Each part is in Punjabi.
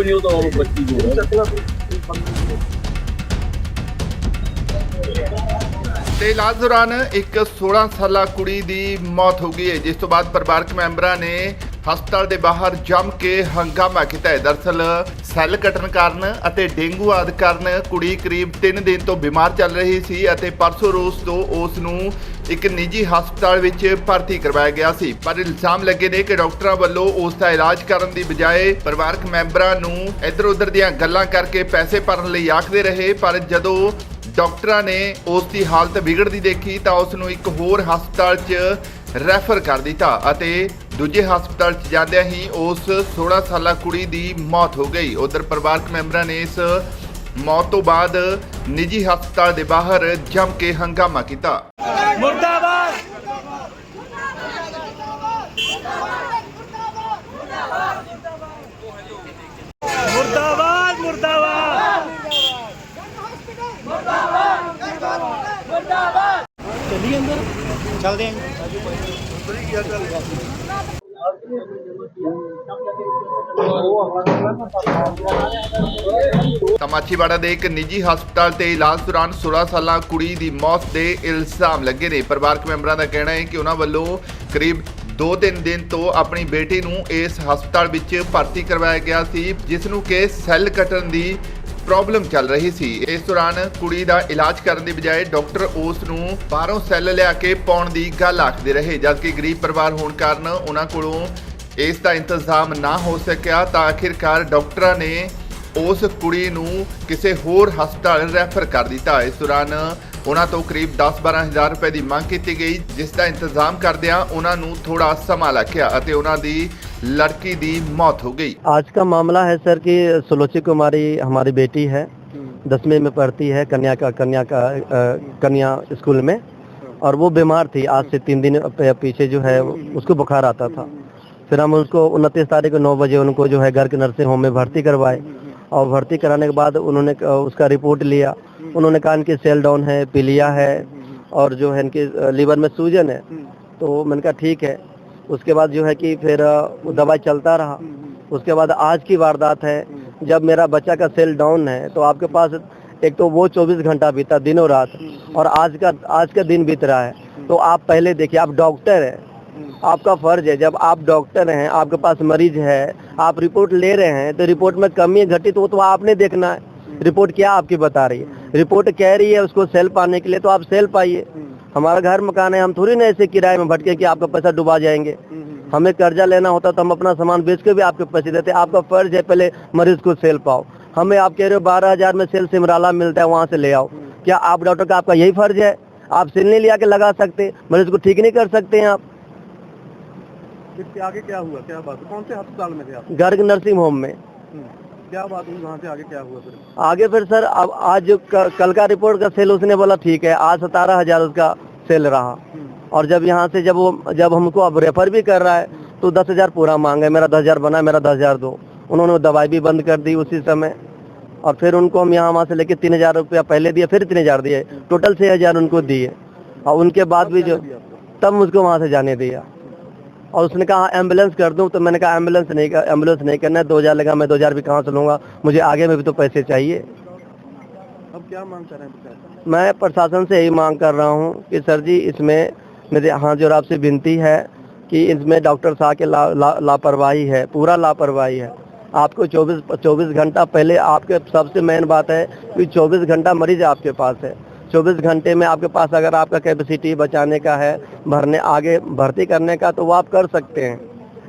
ਕੋਈ ਨਹੀਂ, ਉਹ ਤਾਂ ਉਹ ਬੱਚੀ ਜੋ ਤੇ ਇਲਾਜ ਦੌਰਾਨ ਇੱਕ 16 ਸਾਲਾ ਕੁੜੀ ਦੀ ਮੌਤ ਹੋ ਗਈ ਹੈ। ਜਿਸ ਤੋਂ ਬਾਅਦ ਪਰਿਵਾਰਕ ਮੈਂਬਰਾਂ ਨੇ ਹਸਪਤਾਲ ਦੇ ਬਾਹਰ ਜੰਮ ਕੇ ਹੰਗਾਮਾ ਕੀਤਾ ਹੈ। ਦਰਸਲ ਸੈੱਲ ਕੱਟਣ ਕਾਰਨ ਅਤੇ ਡੇਂਗੂ ਆਦਿ ਕਾਰਨ ਕੁੜੀ ਕਰੀਬ 3 ਦਿਨ ਤੋਂ ਬਿਮਾਰ ਚੱਲ ਰਹੀ ਸੀ ਅਤੇ ਪਰਸੋਂ ਰੋਜ਼ ਤੋਂ ਉਸ ਨੂੰ ਇੱਕ ਨਿੱਜੀ ਹਸਪਤਾਲ ਵਿੱਚ ਭਰਤੀ ਕਰਵਾਇਆ ਗਿਆ ਸੀ। ਪਰ ਇਲਜ਼ਾਮ ਲੱਗੇ ਨੇ ਕਿ ਡਾਕਟਰਾਂ ਵੱਲੋਂ ਉਸ ਦਾ ਇਲਾਜ ਕਰਨ ਦੀ ਬਜਾਏ ਪਰਿਵਾਰਕ ਮੈਂਬਰਾਂ ਨੂੰ ਇੱਧਰ ਉੱਧਰ ਦੀਆਂ ਗੱਲਾਂ ਕਰਕੇ ਪੈਸੇ ਭਰਨ ਲਈ ਆਖਦੇ ਰਹੇ। ਪਰ ਜਦੋਂ ਡਾਕਟਰਾਂ ਨੇ ਉਸ ਦੀ ਹਾਲਤ ਵਿਗੜਦੀ ਦੇਖੀ ਤਾਂ ਉਸ ਨੂੰ ਇੱਕ ਹੋਰ ਹਸਪਤਾਲ 'ਚ ਰੈਫਰ ਕਰ ਦਿੱਤਾ ਅਤੇ ਦੂਜੇ ਹਸਪਤਾਲ 'ਚ ਜਾਂਦਿਆਂ ਹੀ ਉਸ 16 ਸਾਲਾ ਕੁੜੀ ਦੀ ਮੌਤ ਹੋ ਗਈ। ਉਧਰ ਪਰਿਵਾਰਕ ਮੈਂਬਰਾਂ ਨੇ ਇਸ ਮੌਤ ਤੋਂ ਬਾਅਦ ਨਿੱਜੀ ਹਸਪਤਾਲ ਦੇ ਬਾਹਰ ਜੰਮ ਕੇ ਹੰਗਾਮਾ ਕੀਤਾ। ਮੁਰਦਾਬਾਦ! ਮੁਰਦਾਬਾਦ ਮੁਰਦਾਬਾਦ! ਚੱਲੀ ਅੰਦਰ। ਚੱਲਦੇ ਆਂ। ਤਾਂ ਮਾਛੀਵਾੜਾ ਦੇ ਇੱਕ ਨਿੱਜੀ ਹਸਪਤਾਲ ਤੇ ਇਲਾਜ ਦੌਰਾਨ 16 ਸਾਲਾ ਕੁੜੀ ਦੀ ਮੌਤ ਦੇ ਇਲਜ਼ਾਮ ਲੱਗੇ ਨੇ। ਪਰਿਵਾਰਕ ਮੈਂਬਰਾਂ ਦਾ ਕਹਿਣਾ ਹੈ ਕਿ ਉਹਨਾਂ ਵੱਲੋਂ ਕਰੀਬ 2-3 ਦਿਨ ਤੋਂ ਆਪਣੀ ਬੇਟੀ ਨੂੰ ਇਸ ਹਸਪਤਾਲ ਵਿੱਚ ਭਰਤੀ ਕਰਵਾਇਆ ਗਿਆ ਸੀ, ਜਿਸ ਨੂੰ ਕਿ ਸੈੱਲ ਕੱਟਣ ਦੀ ਪ੍ਰੋਬਲਮ ਚੱਲ ਰਹੀ ਸੀ। ਇਸ ਦੌਰਾਨ ਕੁੜੀ ਦਾ ਇਲਾਜ ਕਰਨ ਦੀ ਬਜਾਏ ਡਾਕਟਰ ਉਸ ਨੂੰ ਬਾਹਰੋਂ ਸੈੱਲ ਲਿਆ ਕੇ ਪਾਉਣ ਦੀ ਗੱਲ ਆਖਦੇ ਰਹੇ। ਜਦਕਿ ਗਰੀਬ ਪਰਿਵਾਰ ਹੋਣ ਕਾਰਨ ਉਹਨਾਂ ਕੋਲੋਂ ਇਸ ਦਾ ਇੰਤਜ਼ਾਮ ਨਾ ਹੋ ਸਕਿਆ, ਤਾਂ ਆਖਿਰਕਾਰ ਡਾਕਟਰਾਂ ਨੇ ਉਸ ਕੁੜੀ ਨੂੰ ਕਿਸੇ ਹੋਰ ਹਸਪਤਾਲ ਰੈਫਰ ਕਰ ਦਿੱਤਾ। ਇਸ ਦੌਰਾਨ ਉਹਨਾਂ ਤੋਂ ਕਰੀਬ 10-12 ਹਜ਼ਾਰ ਰੁਪਏ ਦੀ ਮੰਗ ਕੀਤੀ ਗਈ, ਜਿਸ ਦਾ ਇੰਤਜ਼ਾਮ ਕਰਦਿਆਂ ਉਹਨਾਂ ਨੂੰ ਥੋੜਾ ਸਮਾਂ ਲੱਗਿਆ ਅਤੇ ਉਹਨਾਂ ਦੀ लड़की दी मौत हो गई। आज का मामला है सर कि सुलोची कुमारी हमारी बेटी है हम्म। दसवीं में पढ़ती है कन्या का कन्या का कन्या स्कूल में हम्म। और वो बीमार थी। आज से तीन दिन पीछे जो है उसको बुखार आता था। फिर हम उसको उनतीस तारीख को नौ बजे उनको जो है घर के नर्सिंग होम में भर्ती करवाए। और भर्ती कराने के बाद उन्होंने उसका रिपोर्ट लिया। उन्होंने कहा इनकी सेल डाउन है पीलिया है और जो है इनके लीवर में सूजन है। हम्म। तो मैंने कहा ठीक है। उसके बाद जो है कि फिर वो दवाई चलता रहा। उसके बाद आज की वारदात है, जब मेरा बच्चा का सेल डाउन है तो आपके पास एक तो वो 24 घंटा बीता दिनों रात, और आज का आज का दिन बीत रहा है। तो आप पहले देखिए, आप डॉक्टर हैं। आपका फ़र्ज़ है, जब आप डॉक्टर हैं, आपके पास मरीज़ है, आप रिपोर्ट ले रहे हैं तो रिपोर्ट में कमी घटी तो वो तो आपने देखना है। रिपोर्ट क्या आपकी बता रही है? रिपोर्ट कह रही है उसको सेल पाने के लिए तो आप सेल पाइए। हमारा घर मकान है हम थोड़ी ना ऐसे किराए में भटके कि आपका पैसा डुबा जाएँगे। हमें कर्जा लेना होता तो हम अपना सामान बेच के भी आपके पैसे देते। आपका फ़र्ज़ है पहले मरीज़ को सेल पाओ। हमें आप कह रहे हो बारह हज़ार में सेल सिमराला मिलता है वहाँ से ले आओ। क्या आप डॉक्टर का आपका यही फ़र्ज़ है? आप सेल नहीं लिया के लगा सकते मरीज़ को ठीक नहीं कर सकते हैं आप। आगे क्या हुआ? क्या बात कौन से अस्पताल में थे आप? गर्ग नर्सिंग होम में। क्या बात हुई? वहाँ से आगे क्या हुआ फिर? आगे फिर सर अब आज जो कल का रिपोर्ट का सेल उसने बोला ठीक है आज सतारह हज़ार उसका सेल रहा। और जब यहाँ से जब वो जब हमको अब रेफर भी कर रहा है तो दस हज़ार पूरा मांगे मेरा दस हज़ार बना मेरा दस हज़ार दो। उन्होंने दवाई भी बंद कर दी उसी समय। और फिर उनको हम यहाँ वहाँ से लेके तीन हज़ार रुपया पहले दिए फिर तीन हज़ार दिए। टोटल छह हज़ार उनको दिए। और उनके बाद भी जो तब मुझको वहाँ से जाने दिया। और उसने कहा एंबुलेंस कर दूँ? तो मैंने कहा एंबुलेंस नहीं कर एंबुलेंस नहीं करना है। दो हज़ार लगा मैं दो हज़ार भी कहाँ से लूँगा? मुझे आगे में भी तो पैसे चाहिए। अब क्या मांग कर रहे हैं मैं प्रशासन से यही मांग कर रहा हूँ कि सर जी इसमें मेरे हाथ जोड़ आपसे विनती है कि इसमें डॉक्टर साहब के लापरवाही ला, ला, है पूरा लापरवाही है। आपको 24 24 घंटा पहले आपके सबसे मेन बात है कि 24 घंटा मरीज़ आपके पास है। 24 घंटे में आपके पास अगर आपका कैपेसिटी बचाने का है भरने आगे भर्ती करने का तो वो आप कर सकते हैं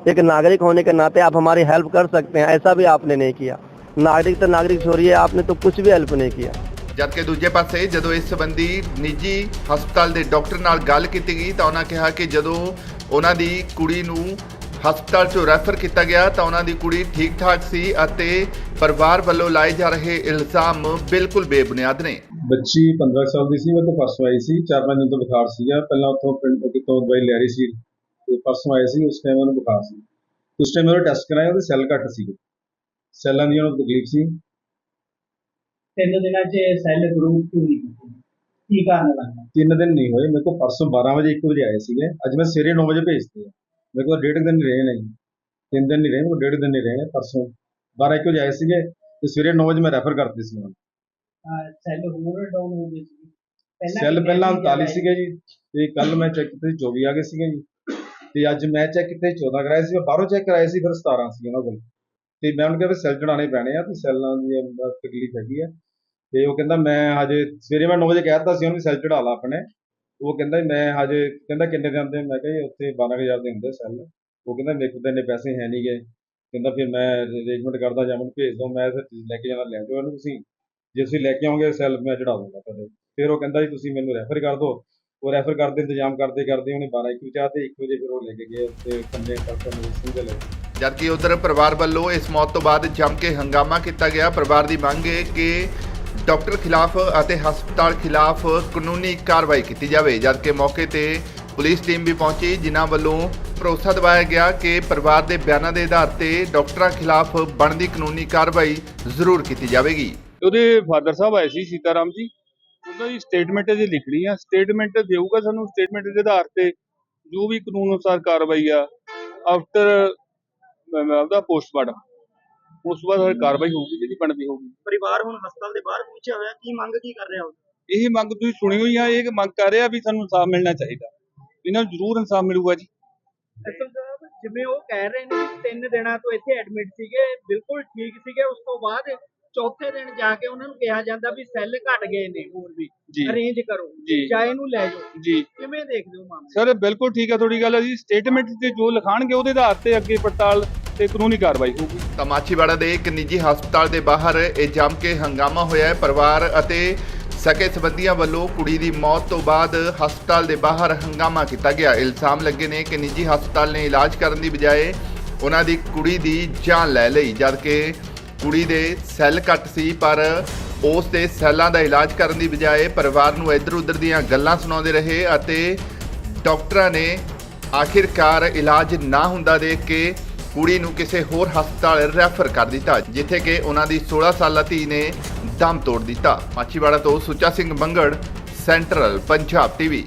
एक नागरिक होने के नाते आप हमारी हेल्प कर सकते हैं ऐसा भी आपने नहीं किया नागरिक तो नागरिक छोड़िए आपने तो कुछ भी हेल्प नहीं किया ਜਦਕਿ ਦੂਜੇ ਪਾਸੇ ਜਦੋਂ ਇਸ ਸੰਬੰਧੀ ਨਿੱਜੀ ਹਸਪਤਾਲ ਦੇ ਡਾਕਟਰ ਨਾਲ ਗੱਲ ਕੀਤੀ ਗਈ ਤਾਂ ਉਹਨਾਂ ਕਿਹਾ ਕਿ ਜਦੋਂ ਉਹਨਾਂ ਦੀ ਕੁੜੀ ਨੂੰ ਹਸਪਤਾਲ 'ਚੋਂ ਰੈਫਰ ਕੀਤਾ ਗਿਆ ਤਾਂ ਉਹਨਾਂ ਦੀ ਕੁੜੀ ਠੀਕ ਠਾਕ ਸੀ ਅਤੇ ਪਰਿਵਾਰ ਵੱਲੋਂ ਲਾਏ ਜਾ ਰਹੇ ਇਲਜ਼ਾਮ ਬਿਲਕੁਲ ਬੇਬੁਨਿਆਦ ਨੇ ਬੱਚੀ 15 ਸਾਲ ਦੀ ਸੀ ਉਹ ਤੋਂ ਪਰਸੋਂ ਆਈ ਸੀ ਚਾਰ ਪੰਜ ਦਿਨ ਤੋਂ ਬੁਖਾਰ ਸੀਗਾ। ਪਹਿਲਾਂ ਉੱਥੋਂ ਪਿੰਡ ਕਿਤੋਂ ਦਵਾਈ ਲੈ ਰਹੀ ਸੀ ਤੇ ਪਰਸੋਂ ਆਏ ਸੀ ਉਸ ਟਾਈਮ ਉਹਨੂੰ ਬੁਖਾਰ ਸੀ। ਉਸ ਟਾਈਮ ਉਹਦਾ ਟੈਸਟ ਕਰਾਇਆ ਉਹਦੇ ਸੈੱਲ ਘੱਟ ਸੀਗੇ। ਸੈੱਲਾਂ ਦੀ ਉਹਨੂੰ ਤਕਲੀਫ ਸੀ। ਤਿੰਨ ਦਿਨਾਂ 'ਚ ਸੈੱਲ ਗਰੁੱਪ ਕਿਉਂ ਨਹੀਂ ਕੀਤੇ? ਕੀ ਕਾਰਨ ਲੱਗਦਾ ਤਿੰਨ ਦਿਨ ਨਹੀਂ ਹੋਏ। ਮੇਰੇ ਕੋਲ ਪਰਸੋਂ 12 ਵਜੇ 1 ਵਜੇ ਆਏ ਸੀਗੇ। ਅੱਜ ਮੈਂ ਸਵੇਰੇ 9 ਵਜੇ ਭੇਜਤੇ ਆ। ਮੇਰੇ ਕੋਲ ਡੇਢ ਦਿਨ ਰਹੇ ਨੇ। ਤਿੰਨ ਦਿਨ ਨਹੀਂ ਰਹੇ ਮੇਰੇ ਕੋਲ ਡੇਢ ਦਿਨ ਨਹੀਂ ਰਹੇ ਪਰਸੋਂ 12 ਇੱਕ ਵਜੇ ਆਏ ਸੀਗੇ ਤੇ ਸਵੇਰੇ 9 ਵਜੇ ਮੈਂ ਰੈਫਰ ਕਰਤੀ ਸੀ ਉਹਨਾਂ ਨੂੰ। ਸੈੱਲ ਹੋਰ ਡਾਊਨ ਹੋ ਗਏ ਸੀ। ਸੈੱਲ ਪਹਿਲਾਂ 39 ਸੀਗੇ ਜੀ ਤੇ ਕੱਲ ਮੈਂ ਚੈੱਕ ਕੀਤੇ 24 ਆ ਗਏ ਸੀਗੇ ਜੀ। ਤੇ ਅੱਜ ਮੈਂ ਚੈੱਕ ਕੀਤੇ 14 ਕਰਾਏ ਸੀ ਮੈਂ ਬਾਹਰੋਂ ਚੈੱਕ ਕਰਾਏ ਸੀ ਫਿਰ 17 ਸੀ ਉਹਨਾਂ ਕੋਲ। ਤੇ ਮੈਂ ਉਹਨੂੰ ਕਿਹਾ ਸੈੱਲ ਚੜਾਉਣੇ ਪੈਣੇ ਆ ਤੇ ਸੈੱਲਾਂ ਦੀ ਤਕਲੀਫ ਹੈਗੀ ਆ। ਤੇ ਉਹ ਕਹਿੰਦਾ ਮੈਂ ਹਜੇ ਸਵੇਰੇ ਮੈਂ 9 ਵਜੇ ਕਹਿ ਦਿੱਤਾ ਸੀ ਉਹਨੂੰ ਸੈੱਲ ਚੜਾ ਲਾ ਆਪਣੇ। ਉਹ ਕਹਿੰਦਾ ਮੈਂ ਹਜੇ ਕਹਿੰਦਾ ਕਿੰਨੇ ਦੇ ਆਉਂਦੇ ਮੈਂ ਕਿਹਾ ਜੀ ਉੱਥੇ 12000 ਦੇ ਹੁੰਦੇ ਸੈੱਲ ਉਹ ਕਹਿੰਦਾ ਮੇਰੇ ਕੋਲ ਤਾਂ ਇੰਨੇ ਪੈਸੇ ਹੈ ਨਹੀਂਗੇ ਕਹਿੰਦਾ ਫਿਰ ਮੈਂ ਅਰੇਂਜਮੈਂਟ ਕਰਦਾ ਜਾਂ ਮੈਨੂੰ ਭੇਜ ਦਿਓ ਮੈਂ ਫਿਰ ਲੈ ਕੇ ਜਾਣਾ ਲੈ ਜਾਓ ਇਹਨੂੰ ਤੁਸੀਂ। ਜੇ ਤੁਸੀਂ ਲੈ ਕੇ ਆਓਗੇ ਸੈੱਲ, ਮੈਂ ਚੜਾ ਦੂੰਗਾ ਤੁਹਾਡੇ। ਫਿਰ ਉਹ ਕਹਿੰਦਾ ਜੀ, ਤੁਸੀਂ ਮੈਨੂੰ ਰੈਫਰ ਕਰ ਦਿਓ। ਉਹ ਰੈਫਰ ਕਰਦੇ ਇੰਤਜ਼ਾਮ ਕਰਦੇ ਕਰਦੇ ਉਹਨੇ 12 ਇੱਕ ਵਜੇ ਤੇ 1 ਵਜੇ ਫਿਰ ਉਹ ਲੈ ਕੇ ਗਏ ਤੇ ਕੰਨੇ ਡਾਕਟਰ ਨੂੰ ਸਿੰਘ ਲੈ ਜਦਕਿ ਉਧਰ ਪਰਿਵਾਰ ਵੱਲੋਂ ਇਸ ਮੌਤ ਤੋਂ ਬਾਅਦ ਜੰਮ ਕੇ ਹੰਗਾਮਾ ਕੀਤਾ ਗਿਆ। ਪਰਿਵਾਰ ਦੀ ਮੰਗ ਹੈ ਕਿ ਡਾਕਟਰ ਖਿਲਾਫ ਅਤੇ ਹਸਪਤਾਲ ਖਿਲਾਫ ਕਾਨੂੰਨੀ ਕਾਰਵਾਈ ਕੀਤੀ ਜਾਵੇ। ਜਦਕਿ ਮੌਕੇ ਤੇ ਪੁਲਿਸ ਟੀਮ ਵੀ ਪਹੁੰਚੀ, ਜਿਨ੍ਹਾਂ ਵੱਲੋਂ ਭਰੋਸਾ ਦਿਵਾਇਆ ਗਿਆ ਕਿ ਪਰਿਵਾਰ ਦੇ ਬਿਆਨਾਂ ਦੇ ਆਧਾਰ ਤੇ ਡਾਕਟਰਾਂ ਖਿਲਾਫ ਬਣਦੀ ਕਾਨੂੰਨੀ ਕਾਰਵਾਈ ਜ਼ਰੂਰ ਕੀਤੀ ਜਾਵੇਗੀ। ਉਹਦੇ ਫਾਦਰ ਸਾਹਿਬ ਆਏ ਸੀ ਸੀਤਾਰਾਮ ਜੀ। ਉਹਨਾਂ ਦੀ ਸਟੇਟਮੈਂਟ ਜੇ ਲਿਖਣੀ ਆ। ਸਟੇਟਮੈਂਟ ਦੇਊਗਾ ਸਾਨੂੰ। ਸਟੇਟਮੈਂਟ ਦੇ ਆਧਾਰ ਤੇ ਜੋ ਵੀ ਕਾਨੂੰਨ ਅਨੁਸਾਰ ਕਾਰਵਾਈ ਆ ਆਫਟਰ ਉਹਦਾ ਪੋਸਟਮਾਰਟਮ ਉਸ ਤੋਂ ਬਾਅਦ ਹਰ ਕਾਰਵਾਈ ਹੋਊਗੀ ਜਿਹੜੀ ਬਣਦੀ ਹੋਊਗੀ। ਪਰਿਵਾਰ ਹੁਣ ਹਸਪਤਾਲ ਦੇ ਬਾਹਰ ਪਹੁੰਚਿਆ ਹੋਇਆ ਕੀ ਮੰਗ ਕੀ ਕਰ ਰਿਹਾ ਹੋ ਇਹ ਮੰਗ ਤੁਸੀਂ ਸੁਣੀ ਹੋਈ ਆ ਇਹ ਮੰਗ ਕਰ ਰਿਹਾ ਵੀ ਸਾਨੂੰ ਇਨਸਾਫ ਮਿਲਣਾ ਚਾਹੀਦਾ। ਇਹਨਾਂ ਨੂੰ ਜ਼ਰੂਰ ਇਨਸਾਫ ਮਿਲੂਗਾ ਜੀ। ਜਿਵੇਂ ਉਹ ਕਹਿ ਰਹੇ ਨੇ ਤਿੰਨ ਦਿਨਾਂ ਤੋਂ ਇੱਥੇ ਐਡਮਿਟ ਸੀਗੇ ਬਿਲਕੁਲ ਠੀਕ ਸੀਗੇ। ਉਸ ਤੋਂ ਬਾਅਦ ਚੌਥੇ ਦਿਨ ਜਾ ਕੇ ਉਹਨਾਂ ਨੂੰ ਕਿਹਾ ਜਾਂਦਾ ਵੀ ਸੈੱਲ ਘਟ ਗਏ ਨੇ ਹੋਰ ਵੀ ਅਰੇਂਜ ਕਰੋ ਜੀ। ਇਹਨੂੰ ਲੈ ਜਾਓ। ਜੀ। ਕਿਵੇਂ ਦੇਖਦੇ ਹੋ ਮਾਮਲੇ? ਸਰ ਬਿਲਕੁਲ ਠੀਕ ਆ ਤੁਹਾਡੀ ਗੱਲ ਹੈ ਜੀ ਸਟੇਟਮੈਂਟ ਤੇ ਜੋ ਲਿਖਾਣਗੇ ਉਹਦੇ ਆਧਾਰ ਤੇ ਅੱਗੇ ਪੜਤਾਲ ਤੇ ਕਾਨੂੰਨੀ ਕਾਰਵਾਈ ਹੋਊਗੀ। ਤਾਂ ਮਾਛੀਵਾੜਾ ਦੇ ਇੱਕ ਨਿੱਜੀ ਹਸਪਤਾਲ ਦੇ ਬਾਹਰ ਇਹ ਜੰਮ ਕੇ ਹੰਗਾਮਾ ਹੋਇਆ ਹੈ। ਪਰਿਵਾਰ ਅਤੇ ਸਕੇ ਸੰਬੰਧੀਆਂ ਵੱਲੋਂ ਕੁੜੀ ਦੀ ਮੌਤ ਤੋਂ ਬਾਅਦ ਹਸਪਤਾਲ ਦੇ ਬਾਹਰ ਹੰਗਾਮਾ ਕੀਤਾ ਗਿਆ। ਇਲਜ਼ਾਮ ਲੱਗੇ ਨੇ ਕਿ ਨਿੱਜੀ ਹਸਪਤਾਲ ਨੇ ਇਲਾਜ ਕਰਨ ਦੀ ਬਜਾਏ ਉਹਨਾਂ ਦੀ ਕੁੜੀ ਦੀ ਜਾਨ ਲੈ ਲਈ ਜਦਕਿ ਕੁੜੀ ਦੇ ਸੈੱਲ ਘੱਟ ਸੀ, ਪਰ ਉਸ ਦੇ ਸੈੱਲਾਂ ਦਾ ਇਲਾਜ ਕਰਨ ਦੀ ਬਜਾਏ ਪਰਿਵਾਰ ਨੂੰ ਇੱਧਰ ਉੱਧਰ ਦੀਆਂ ਗੱਲਾਂ ਸੁਣਾਉਂਦੇ ਰਹੇ ਅਤੇ ਡਾਕਟਰਾਂ ਨੇ ਆਖਿਰਕਾਰ ਇਲਾਜ ਨਾ ਹੁੰਦਾ ਦੇਖ ਕੇ ਕੁੜੀ ਨੂੰ ਕਿਸੇ ਹੋਰ ਹਸਪਤਾਲ ਰੈਫਰ ਕਰ ਦਿੱਤਾ, ਜਿੱਥੇ ਕਿ ਉਹਨਾਂ ਦੀ 16 ਸਾਲਾ ਧੀ ਨੇ ਦਮ ਤੋੜ ਦਿੱਤਾ। ਮਾਚੀਵਾੜਾ ਤੋਂ ਸੁੱਚਾ ਸਿੰਘ ਬੰਗੜ, ਸੈਂਟਰਲ ਪੰਜਾਬ ਟੀਵੀ